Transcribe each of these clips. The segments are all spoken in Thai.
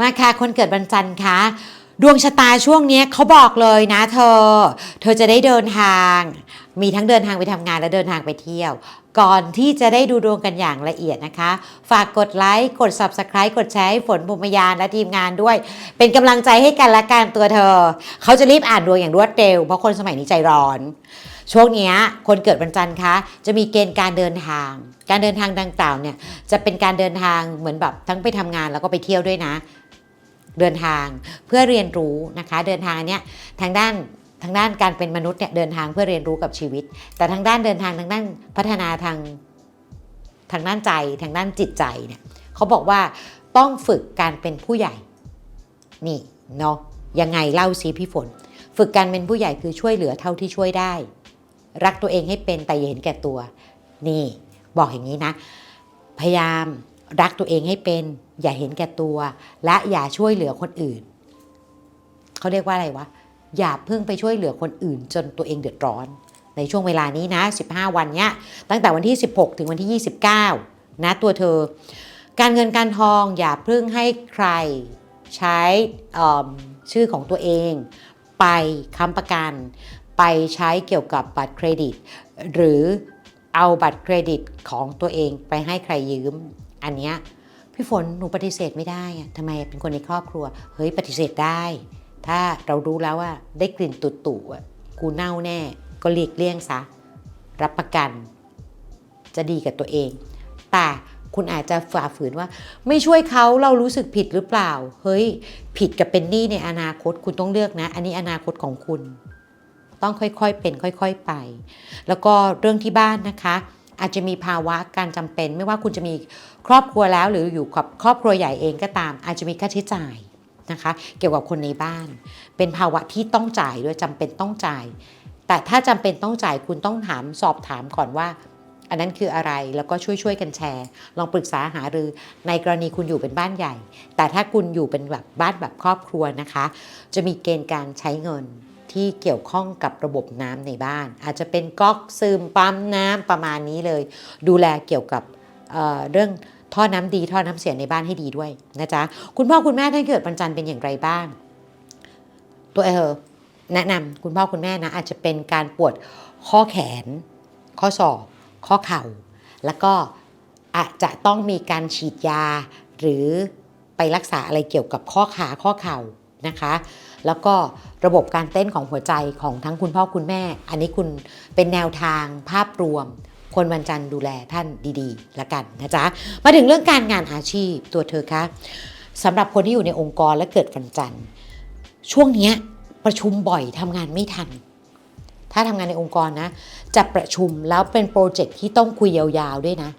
มาค่ะคนเกิดวันจันทร์คะดวงชะตาช่วงนี้เขาบอกเลยนะ เธอ เธอจะได้เดินทาง มีทั้งเดินทางไปทำงานและเดินทางไปเที่ยว ก่อนที่จะได้ดูดวงกันอย่างละเอียดนะคะ ฝากกดไลค์ กด subscribe กดแชร์ให้ฝนบุมยานและทีมงานด้วย เป็นกำลังใจให้กันและกันตัวเธอ เขาจะรีบอ่านดวงอย่างรวดเร็ว เพราะคนสมัยนี้ใจร้อน ช่วงนี้คนเกิดวันจันทร์คะ จะมีเกณฑ์การเดินทาง การเดินทางดังกล่าวเนี่ยจะเป็นการเดินทางเหมือนแบบทั้งไปทำงานแล้วก็ไปเที่ยวด้วยนะ เดินทางเพื่อเรียนรู้นะคะ เดินทางอันเนี้ยทางด้านทางด้านการเป็นมนุษย์เนี่ยเดินทางเพื่อเรียนรู้กับชีวิต แต่ทางด้านเดินทางทางด้านพัฒนาทางทางด้านใจทางด้านจิตใจเนี่ยเขาบอกว่าต้องฝึกการเป็นผู้ใหญ่นี่เนาะยังไงเล่าซิพี่ฝน ฝึกการเป็นผู้ใหญ่คือช่วยเหลือเท่าที่ช่วยได้ รักตัวเองให้เป็นแต่อย่าเห็นแก่ตัว นี่ บอกอย่างนี้นะ พยายาม รักตัวเองให้เป็น อย่าเห็นแก่ตัว และอย่าช่วยเหลือคนอื่น เขาเรียกว่าอะไรวะ อย่าเพิ่งไปช่วยเหลือคนอื่น จนตัวเองเดือดร้อน ในช่วงเวลานี้นะ 15 วันเนี้ย ตั้งแต่วันที่ 16 ถึงวันที่ 29 นะตัวเธอ การเงินการทองอย่าเพิ่งให้ใครใช้ชื่อของตัวเอง ไปค้ำประกัน ไปใช้เกี่ยวกับบัตรเครดิต หรือเอาบัตรเครดิตของตัวเองไปให้ใครยืม อันเนี้ยพี่ฝนหนูปฏิเสธไม่ได้อะทำไมเป็นคนในครอบครัว เฮ้ยปฏิเสธได้ ถ้าเรารู้แล้วว่าได้กลิ่นตุ่ตุๆกูเน่าแน่ ก็หลีกเลี่ยงซะ รับประกัน จะดีกับตัวเอง แต่คุณอาจจะฝ่าฝืนว่า ไม่ช่วยเขาเรารู้สึกผิดหรือเปล่า เฮ้ย ผิดกับเป็นหนี้ในอนาคตคุณต้องเลือกนะ อันนี้อนาคตของคุณ ต้องค่อยๆเป็น ค่อย ๆ ไป แล้วก็เรื่องที่บ้านนะคะ อาจจะมีภาวะการจำเป็น ไม่ว่าคุณจะมีครอบครัวแล้ว หรืออยู่กับครอบครัวใหญ่เองก็ตาม อาจจะมีค่าใช้จ่ายนะคะ เกี่ยวกับคนในบ้าน เป็นภาวะที่ต้องจ่ายด้วยจำเป็นต้องจ่าย แต่ถ้าจำเป็นต้องจ่ายคุณต้องถามสอบถามก่อนว่า อันนั้นคืออะไรแล้วก็ช่วยช่วยๆกันแชร์ ลองปรึกษาหารือในกรณีคุณอยู่เป็นบ้านใหญ่ แต่ถ้าคุณอยู่เป็นแบบบ้านแบบครอบครัวนะคะ จะมีเกณฑ์การใช้เงิน ที่เกี่ยวข้องกับระบบน้ำในบ้าน อาจจะเป็นก๊อกซึมปั๊มน้ำประมาณนี้เลย ดูแลเกี่ยวกับเเรื่องท่อน้ำดีท่อน้ำเสียในบ้านให้ดีด้วยนะจ๊ะคุณพ่อคุณแม่ถ้าเกิดวันจันทร์เป็นอย่างไรบ้าง ตัวเออแนะนำคุณพ่อคุณแม่นะอาจจะเป็นการปวดข้อแขน ข้อศอกข้อเข่า แล้วก็อาจจะต้องมีการฉีดยาหรือไปรักษาอะไรเกี่ยวกับข้อขาข้อเข่านะคะ แล้วก็ระบบการเต้นของหัวใจของทั้งคุณพ่อคุณแม่ อันนี้คุณเป็นแนวทางภาพรวม คนวันจันทร์ดูแลท่านดีๆละกันนะจ๊ะ มาถึงเรื่องการงานอาชีพตัวเธอคะสำหรับคนที่อยู่ในองค์กรและเกิดวันจันทร์ช่วงนี้ประชุมบ่อยทำงานไม่ทัน ถ้าทำงานในองค์กรนะ จะประชุมแล้วเป็นโปรเจกต์ที่ต้องคุยยาวๆด้วยนะ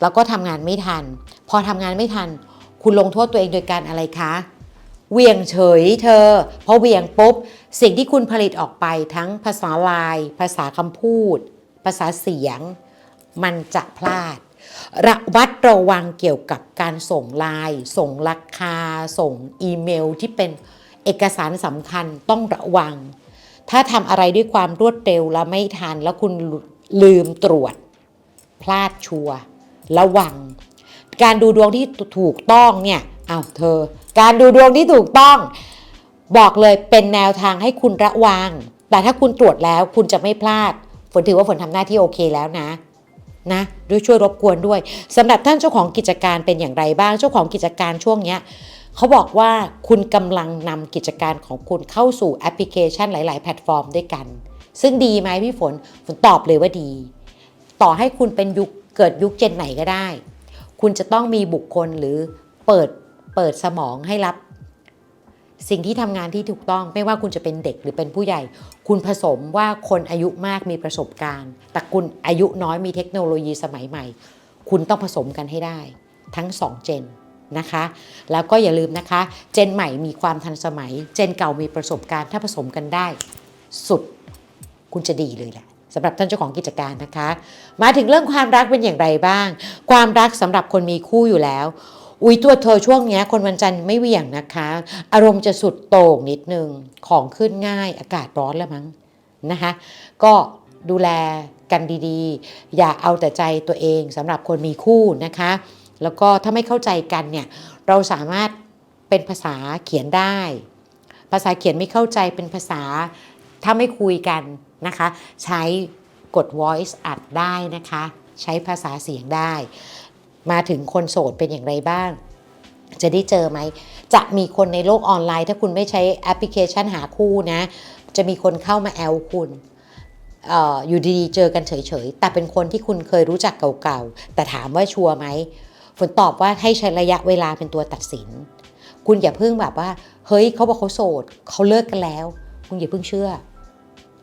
แล้วก็ทำงานไม่ทัน พอทำงานไม่ทัน คุณลงโทษตัวเองโดยการอะไรคะ เวียงเฉยเธอพอเวียงปุ๊บ สิ่งที่คุณผลิตออกไปทั้งภาษาลาย ภาษาคำพูด ภาษาเสียง มันจะพลาด ระวัดระวังเกี่ยวกับการส่งไลน์ส่งราคา ส่งอีเมลที่เป็นเอกสารสำคัญต้องระวัง ถ้าทำอะไรด้วยความรวดเร็วแล้วไม่ทัน แล้วคุณลืมตรวจ พลาดชัวระวัง การดูดวงที่ถูกต้องเนี่ย อ้าวเธอ การดูดวงที่ถูกต้อง บอกเลยเป็นแนวทางให้คุณระวัง แต่ถ้าคุณตรวจแล้วคุณจะไม่พลาด ฝนถือว่าฝนทำหน้าที่โอเคแล้วนะนะด้วยช่วยรบกวนด้วยสำหรับท่านเจ้าของกิจการเป็นอย่างไรบ้าง เจ้าของกิจการช่วงเนี้ยเขาบอกว่าคุณกำลังนำกิจการของคุณเข้าสู่แอปพลิเคชันหลาย ๆ แพลตฟอร์มด้วยกัน ซึ่งดีไหมพี่ฝนฝนตอบเลยว่าดี ต่อให้คุณเป็นยุคเกิดยุคเจนไหนก็ได้ คุณจะต้องมีบุคคลหรือเปิด เปิดสมองให้รับ สิ่งที่ทำงานที่ถูกต้องไม่ว่าคุณจะเป็นเด็กหรือเป็นผู้ใหญ่ คุณผสมว่าคนอายุมากมีประสบการณ์ แต่คุณอายุน้อยมีเทคโนโลยีสมัยใหม่ คุณต้องผสมกันให้ได้ ทั้งสองเจนนะคะ แล้วก็อย่าลืมนะคะ เจนใหม่มีความทันสมัย เจนเก่ามีประสบการณ์ ถ้าผสมกันได้ สุดคุณจะดีเลยแหละสำหรับท่านเจ้าของกิจการนะคะ มาถึงเรื่องความรักเป็นอย่างไรบ้าง ความรักสำหรับคนมีคู่อยู่แล้ว อุ้ยตัวเธอช่วงนี้คนวันจันทร์ไม่เหวี่ยงนะคะ อารมณ์จะสุดโต่งนิดนึงของขึ้นง่ายอากาศร้อนแล้วมั้งนะคะ ก็ดูแลกันดีๆ อย่าเอาแต่ใจตัวเองสำหรับคนมีคู่นะคะ แล้วก็ถ้าไม่เข้าใจกันเนี่ยเราสามารถเป็นภาษาเขียนได้ ภาษาเขียนไม่เข้าใจเป็นภาษาถ้าไม่คุยกันนะคะ ใช้กด voice อัดได้นะคะ ใช้ภาษาเสียงได้ มาถึงคนโสดเป็นอย่างไรบ้าง จะได้เจอไหม จะมีคนในโลกออนไลน์ ถ้าคุณไม่ใช้แอปพลิเคชันหาคู่นะ จะมีคนเข้ามาแอลคุณอออยู่ดีๆ เจอกันเฉยๆ แต่เป็นคนที่คุณเคยรู้จักเก่าๆ แต่ถามว่าชัวร์ไหมฝนตอบว่าให้ใช้ระยะเวลาเป็นตัวตัดสิน คุณอย่าเพิ่งแบบว่า เฮ้ยเขาบอกเขาโสดเขาเลิกกันแล้ว คุณอย่าเพิ่งเชื่อ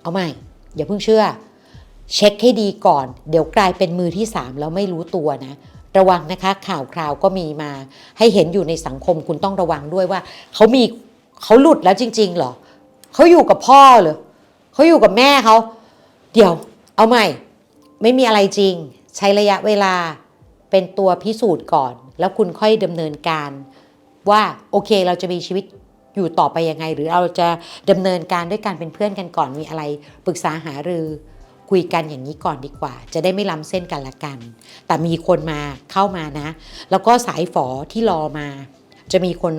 เอาใหม่ อย่าเพิ่งเชื่อ เช็คให้ดีก่อน เดี๋ยวกลายเป็นมือที่สามแล้วไม่รู้ตัวนะ ระวังนะคะข่าวคราวก็มีมา ให้เห็นอยู่ในสังคมคุณต้องระวังด้วยว่าเขามีเขาหลุดแล้วจริง ๆ เหรอเขาอยู่กับพ่อเหรอเขาอยู่กับแม่เขาเดี๋ยว เอาใหม่ ไม่มีอะไรจริง ใช้ระยะเวลาเป็นตัวพิสูจน์ก่อน แล้วคุณค่อยดำเนินการว่าโอเคเราจะมีชีวิตอยู่ต่อไปยังไง หรือเราจะดำเนินการด้วยการเป็นเพื่อนกันก่อนมีอะไรปรึกษาหารือ คุยกันอย่างนี้ก่อนดีกว่า จะได้ไม่ล้ำเส้นกันละกัน แต่มีคนมาเข้ามานะ แล้วก็สายฝอที่รอมา จะมีคน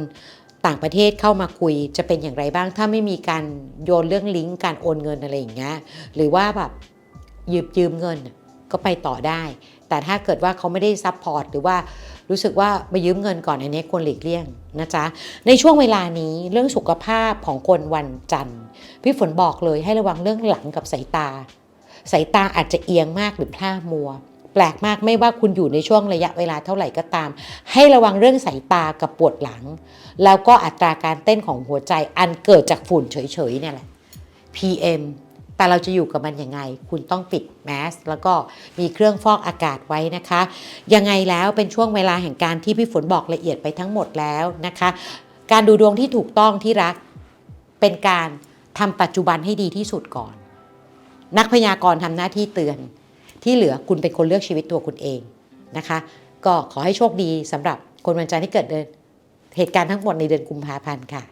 ต่างประเทศเข้ามาคุยจะเป็นอย่างไรบ้าง ถ้าไม่มีการโยนเรื่องลิงก์การโอนเงินอะไรอย่างเงี้ยหรือว่าแบบยืมยืมเงินก็ไปต่อได้ แต่ถ้าเกิดว่าเขาไม่ได้ซัพพอร์ตหรือว่ารู้สึกว่ามายืมเงินก่อนอันนี้ควรหลีกเลี่ยงนะจ๊ะ ในช่วงเวลานี้เรื่องสุขภาพของคนวันจันทร์พี่ฝนบอกเลยให้ระวังเรื่องหลังกับสายตา สายตาอาจจะเอียงมากหรือพลาดมัว แปลกมากไม่ว่าคุณอยู่ในช่วงระยะเวลาเท่าไหร่ก็ตาม ให้ระวังเรื่องสายตากับปวดหลัง แล้วก็อัตราการเต้นของหัวใจอันเกิดจากฝุ่นเฉยๆเนี่ยแหละ PM แต่เราจะอยู่กับมันยังไง คุณต้องปิดแมสแล้วก็มีเครื่องฟอกอากาศไว้นะคะ ยังไงแล้วเป็นช่วงเวลาแห่งการที่พี่ฝนบอกละเอียดไปทั้งหมดแล้วนะคะ การดูดวงที่ถูกต้องที่รักเป็นการทำปัจจุบันให้ดีที่สุดก่อน นักพยากรณ์ทำหน้าที่เตือน ที่เหลือคุณเป็นคนเลือกชีวิตตัวคุณเองนะคะ ก็ขอให้โชคดีสำหรับคนวันจันทร์ที่เกิดเดือนเหตุการณ์ทั้งหมดในเดือนกุมภาพันธ์ค่ะ